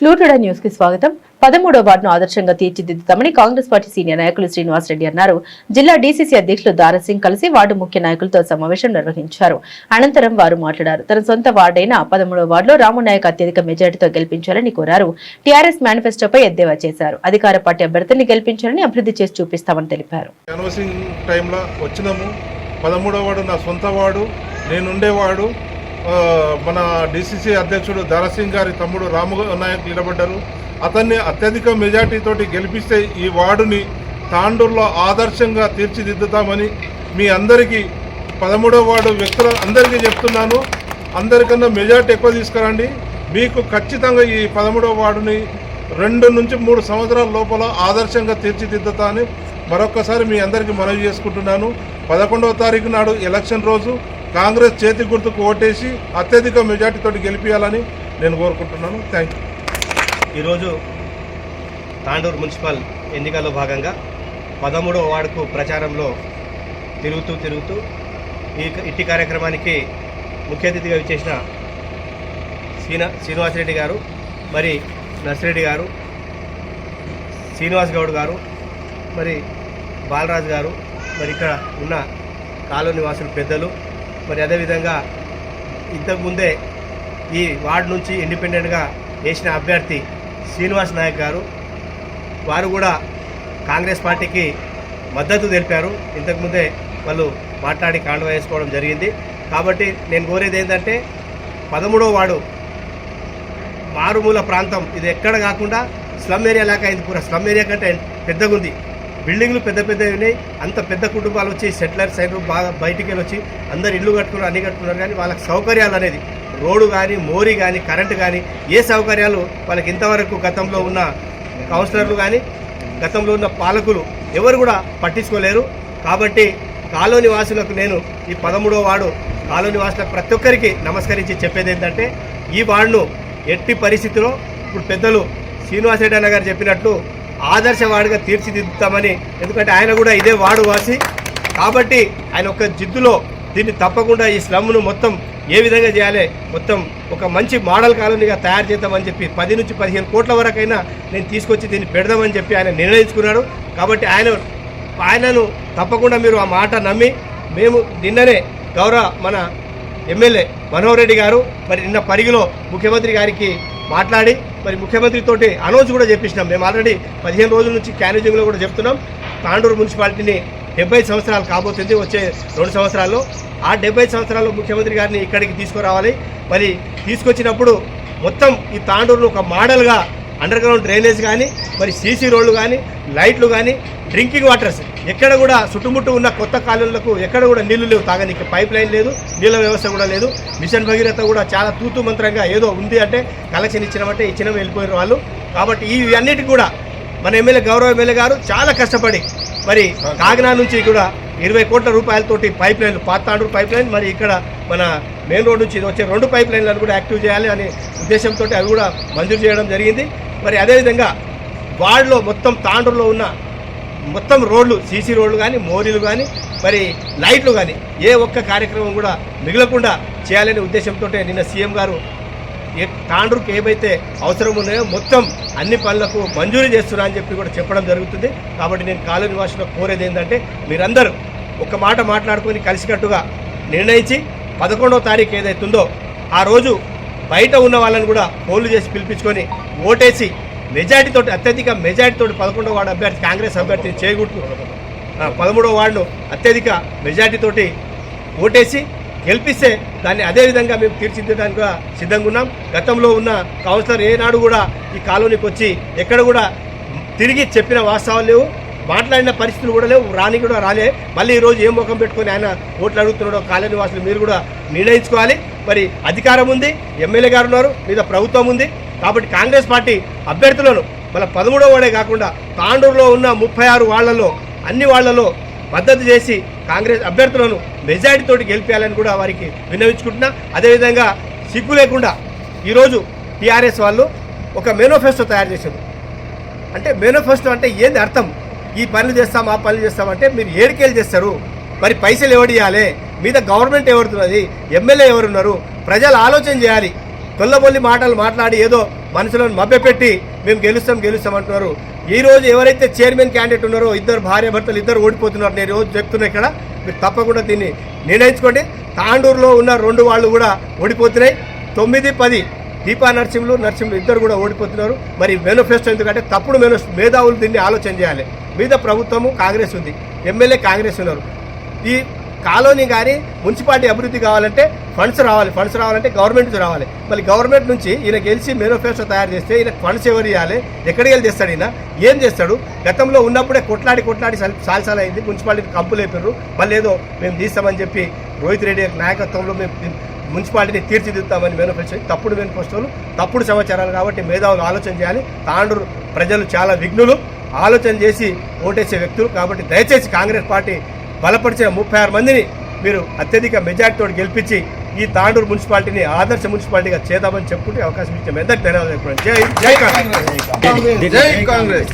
క్లూటుడా న్యూస్కి స్వాగతం. పదమూడో వార్డును ఆదర్శంగా తీర్చిదిద్దుతామని కాంగ్రెస్ పార్టీ సీనియర్ నాయకులు శ్రీనివాస్ రెడ్డి అన్నారు. జిల్లా డీసీసీ అధ్యక్షులు దారాసింగ్ కలిసి వార్డు ముఖ్య నాయకులతో సమావేశం నిర్వహించారు. అనంతరం వారు మాట్లాడారు. తన సొంత వార్డైన పదమూడో వార్డులో రామునాయక్ అత్యధిక మెజార్టీతో గెలిపించాలని కోరారు. టీఆర్ఎస్ మేనిఫెస్టోపై ఎద్దేవా చేశారు. అధికార పార్టీ అభ్యర్థిని గెలిపించాలని అభివృద్ధి చేసి చూపిస్తామని తెలిపారు. వచ్చినాము. వాడు నా సొంత వాడు నేనుండేవాడు మన డిసిసి అధ్యక్షుడు ధరసింగ్ గారి తమ్ముడు రాము నాయక్ నిలబడ్డారు. అతన్ని అత్యధిక మెజార్టీతోటి గెలిపిస్తే ఈ వార్డుని తాండూరులో ఆదర్శంగా తీర్చిదిద్దుతామని మీ అందరికీ పదమూడవ వార్డు వ్యక్తుల అందరికీ చెప్తున్నాను. అందరికన్నా మెజార్టీ ఎక్కువ తీసుకురండి. మీకు ఖచ్చితంగా ఈ పదమూడవ వార్డుని రెండు నుంచి మూడు సంవత్సరాల లోపల ఆదర్శంగా తీర్చిదిద్దుతా అని మరొకసారి మీ అందరికీ మనవి చేసుకుంటున్నాను. పదకొండవ తారీఖు నాడు ఎలక్షన్ రోజు. కాంగ్రెస్ చేతి గుర్తుకు ఓటేసి అత్యధిక మెజార్టీతో గెలిపించాలని నేను కోరుకుంటున్నాను. థ్యాంక్ యూ ఈరోజు తాండూరు మున్సిపల్ ఎన్నికల్లో భాగంగా పదమూడవ వార్డుకు ప్రచారంలో తిరుగుతూ తిరుగుతూ ఈ ఇట్టి కార్యక్రమానికి ముఖ్య అతిథిగా విచ్చేసిన శ్రీనా శ్రీనివాసరెడ్డి గారు మరి నర్సిరెడ్డి గారు శ్రీనివాస్ గౌడ్ గారు మరి బాలరాజు గారు మరి ఇక్కడ ఉన్న కాలనీ నివాసులు పెద్దలు మరి అదేవిధంగా ఇంతకుముందే ఈ వార్డు నుంచి ఇండిపెండెంట్గా వేసిన అభ్యర్థి శ్రీనివాస్ నాయక్ గారు వారు కూడా కాంగ్రెస్ పార్టీకి మద్దతు తెలిపారు. ఇంతకుముందే వాళ్ళు మాట్లాడి కాండవ వేసుకోవడం జరిగింది. కాబట్టి నేను కోరేది ఏంటంటే పదమూడవ వార్డు మారుమూల ప్రాంతం ఇది ఎక్కడ కాకుండా స్లమ్ ఏరియా లాగా అయింది. పూర స్లమ్ ఏరియా కంటే పెద్దగా ఉంది బిల్డింగ్లు పెద్ద పెద్దవి ఉన్నాయి. అంత పెద్ద కుటుంబాలు వచ్చి సెటిలర్స్ అయిన బాగా బయటికి వెళ్ళి వచ్చి అందరు ఇల్లు కట్టుకున్నారు అన్ని కట్టుకున్నారు కానీ వాళ్ళకి సౌకర్యాలు అనేది రోడ్డు కానీ మోరీ కానీ కరెంటు కానీ ఏ సౌకర్యాలు వాళ్ళకి ఇంతవరకు గతంలో ఉన్న కౌన్సిలర్లు కానీ గతంలో ఉన్న పాలకులు ఎవరు కూడా పట్టించుకోలేరు. కాబట్టి కాలోని వాసులకు నేను ఈ పదమూడో వార్డు కాలోని వాసులకు ప్రతి ఒక్కరికి నమస్కరించి చెప్పేది ఏంటంటే ఈ వార్డును ఎట్టి పరిస్థితిలో ఇప్పుడు పెద్దలు శ్రీనివాసరెడ్డి అన్న గారు చెప్పినట్లు ఆదర్శ తీర్చిదిద్దుతామని. ఎందుకంటే ఆయన కూడా ఇదే వాడు వాసి. కాబట్టి ఆయన ఒక జిద్దులో దీన్ని తప్పకుండా ఈ స్లమ్ను మొత్తం ఏ విధంగా చేయాలి మొత్తం ఒక మంచి మోడల్ కాలనీగా తయారు చేద్దామని చెప్పి పది నుంచి పదిహేను కోట్ల వరకైనా నేను తీసుకొచ్చి దీన్ని పెడదామని చెప్పి ఆయన నిర్ణయించుకున్నాడు. కాబట్టి ఆయన ఆయనను తప్పకుండా మీరు ఆ మాట నమ్మి మేము నిన్ననే గౌరవ మన ఎమ్మెల్యే మనోహర్ రెడ్డి గారు మరి నిన్న పరిగిలో ముఖ్యమంత్రి గారికి మాట్లాడి మరి ముఖ్యమంత్రితోటి అనౌన్స్ కూడా చేపించినాం మేము ఆల్రెడీ పదిహేను రోజుల నుంచి క్యానేజింగ్లో కూడా చెప్తున్నాం. తాండూరు మున్సిపాలిటీని డెబ్బై సంవత్సరాలు కాబోతుంది. వచ్చే రెండు సంవత్సరాల్లో ఆ డెబ్బై సంవత్సరాల్లో ముఖ్యమంత్రి గారిని ఇక్కడికి తీసుకురావాలి. మరి తీసుకొచ్చినప్పుడు మొత్తం ఈ తాండూరును ఒక మోడల్గా అండర్ గ్రౌండ్ డ్రైనేజ్ కానీ మరి సీసీ రోడ్లు కానీ లైట్లు కానీ డ్రింకింగ్ వాటర్స్ ఎక్కడ కూడా చుట్టుముట్టు ఉన్న కొత్త కాలువలకు ఎక్కడ కూడా నీళ్ళు లేవు. తాగనీకి పైప్ లైన్ లేదు నీళ్ళ వ్యవస్థ కూడా లేదు. మిషన్ భగీరథ కూడా చాలా తూతు మంత్రంగా ఏదో ఉంది అంటే కలెక్షన్ ఇచ్చినామంటే ఇచ్చిన వెళ్ళిపోయిన వాళ్ళు. కాబట్టి ఇవి అన్నిటికీ కూడా మన ఎమ్మెల్యే గౌరవ ఎమ్మెల్యే గారు చాలా కష్టపడి మరి కాకినాడ నుంచి కూడా ఇరవై కోట్ల రూపాయలతోటి పైప్ లైన్లు పాతాండ్రు పైప్ లైన్. మరి ఇక్కడ మన మెయిన్ రోడ్ నుంచి వచ్చే రెండు పైప్ లైన్లను కూడా యాక్టివ్ చేయాలి అనే ఉద్దేశంతో అవి కూడా మంజూరు చేయడం జరిగింది. మరి అదేవిధంగా వార్డులో మొత్తం తాండ్రులో ఉన్న మొత్తం రోడ్లు సీసీ రోడ్లు కానీ మోరీలు కానీ మరి లైట్లు కానీ ఏ ఒక్క కార్యక్రమం కూడా మిగలకుండా చేయాలనే ఉద్దేశంతో నిన్న సీఎం గారు ఏ తాండ్రుకు ఏవైతే అవసరం ఉన్నాయో మొత్తం అన్ని పనులకు మంజూరు చేస్తున్నా అని చెప్పి కూడా చెప్పడం జరుగుతుంది. కాబట్టి నేను కాలు వాసులకు కోరేది ఏంటంటే మీరందరూ ఒక మాట మాట్లాడుకొని కలిసికట్టుగా నిర్ణయించి పదకొండవ తారీఖు ఏదైతుందో ఆ రోజు బయట ఉన్న వాళ్ళని కూడా ఫోన్లు చేసి పిలిపించుకొని ఓటేసి మెజార్టీతో అత్యధిక మెజార్టీతో పదకొండో వార్డు అభ్యర్థి కాంగ్రెస్ అభ్యర్థిని చేయగొట్టు పదమూడో పదమూడవ వార్డును అత్యధిక మెజార్టీతోటి ఓటేసి గెలిపిస్తే దాన్ని అదే విధంగా మేము తీర్చిదిద్దడానికి కూడా సిద్ధంగా ఉన్నాం. గతంలో ఉన్న కౌన్సిలర్ ఏనాడు కూడా ఈ కాలనీకి వచ్చి ఎక్కడ కూడా తిరిగి చెప్పిన వాస్తవాలు లేవు. మాట్లాడిన పరిస్థితులు కూడా లేవు. రాని కూడా రాలే. మళ్ళీ ఈరోజు ఏం ముఖం పెట్టుకొని ఆయన ఓట్లు అడుగుతున్నాడో కాలనీ వాసులు మీరు కూడా నిర్ణయించుకోవాలి. మరి అధికారం ఉంది. ఎమ్మెల్యే గారు ఉన్నారు. మీద ప్రభుత్వం ఉంది. కాబట్టి కాంగ్రెస్ పార్టీ అభ్యర్థులను మన పదమూడో వాడే కాకుండా తాండూరులో ఉన్న ముప్పై ఆరు వాళ్ళలో అన్ని వాళ్ళలో మద్దతు చేసి కాంగ్రెస్ అభ్యర్థులను మెజారిటీతోటి గెలిపించాలని కూడా వారికి విన్నవించుకుంటున్నా. అదేవిధంగా సిగ్గు లేకుండా ఈరోజు టీఆర్ఎస్ వాళ్ళు ఒక మేనిఫెస్టో తయారు చేశారు. అంటే మేనిఫెస్టో అంటే ఏంది అర్థం? ఈ పనులు చేస్తాం ఆ పనులు చేస్తాం అంటే మీరు ఏడికేలు చేస్తారు. మరి పైసలు ఎవడియాలి మీద గవర్నమెంట్ ఎవరుతున్నది? ఎమ్మెల్యే ఎవరున్నారు? ప్రజలు ఆలోచన చేయాలి. తొల్లబొల్లి మాటలు మాట్లాడి ఏదో మనుషులను మభ్యపెట్టి మేము గెలుస్తాం గెలుస్తాం అంటున్నారు. ఈ రోజు ఎవరైతే చైర్మన్ క్యాండిడేట్ ఉన్నారో ఇద్దరు భార్య భర్తలు ఇద్దరు ఓడిపోతున్నారు. నేను రోజు చెప్తున్నా ఇక్కడ. మీరు తప్పకుండా దీన్ని నిర్ణయించుకోండి. తాండూరులో ఉన్న రెండు వాళ్ళు కూడా ఓడిపోతున్నాయి. తొమ్మిది పది దీపా నరసింహులు నరసింహులు ఇద్దరు కూడా ఓడిపోతున్నారు. మరి మేనిఫెస్టో ఎందుకంటే తప్పుడు మేనో మేధావులు దీన్ని ఆలోచన చేయాలి. మీద ప్రభుత్వము కాంగ్రెస్ ఉంది. ఎమ్మెల్యే కాంగ్రెస్ ఉన్నారు. ఈ కాలనీ కానీ మున్సిపాలిటీ అభివృద్ధి కావాలంటే ఫండ్స్ రావాలి ఫండ్స్ రావాలంటే గవర్నమెంట్ నుంచి రావాలి. మళ్ళీ గవర్నమెంట్ నుంచి ఈయన గెలిచి మేనిఫెస్టో తయారు చేస్తే ఈయన ఫండ్స్ ఎవరు ఇవ్వాలి? ఎక్కడికి వెళ్ళి చేస్తాడు ఈయన? ఏం చేస్తాడు? గతంలో ఉన్నప్పుడే కొట్లాడి కొట్లాడి సల్- అయింది. మున్సిపాలిటీ కంపులు అయిపోయారు మళ్ళీ ఏదో మేము తీస్తామని చెప్పి రోహిత్ రెడ్డి నాయకత్వంలో మేము మున్సిపాలిటీని తీర్చిదిద్దామని మేనిఫెస్టో తప్పుడు మేనిఫెస్టోలు తప్పుడు సమాచారాలు కాబట్టి మేధావులు ఆలోచన చేయాలి. తాండూరు ప్రజలు చాలా విఘ్నులు. ఆలోచన చేసి ఓటేసే వ్యక్తులు కాబట్టి దయచేసి కాంగ్రెస్ పార్టీ బలపరిచిన ముప్పై ఆరు మందిని మీరు అత్యధిక మెజార్టీతో గెలిపించి ఈ తాండూరు మున్సిపాలిటీని ఆదర్శ మున్సిపాలిటీగా చేద్దామని చెప్పుకుంటే అవకాశం ఇచ్చే మెదక్ ధన్యవాదాలు జై జై కాంగ్రెస్. జై కాంగ్రెస్.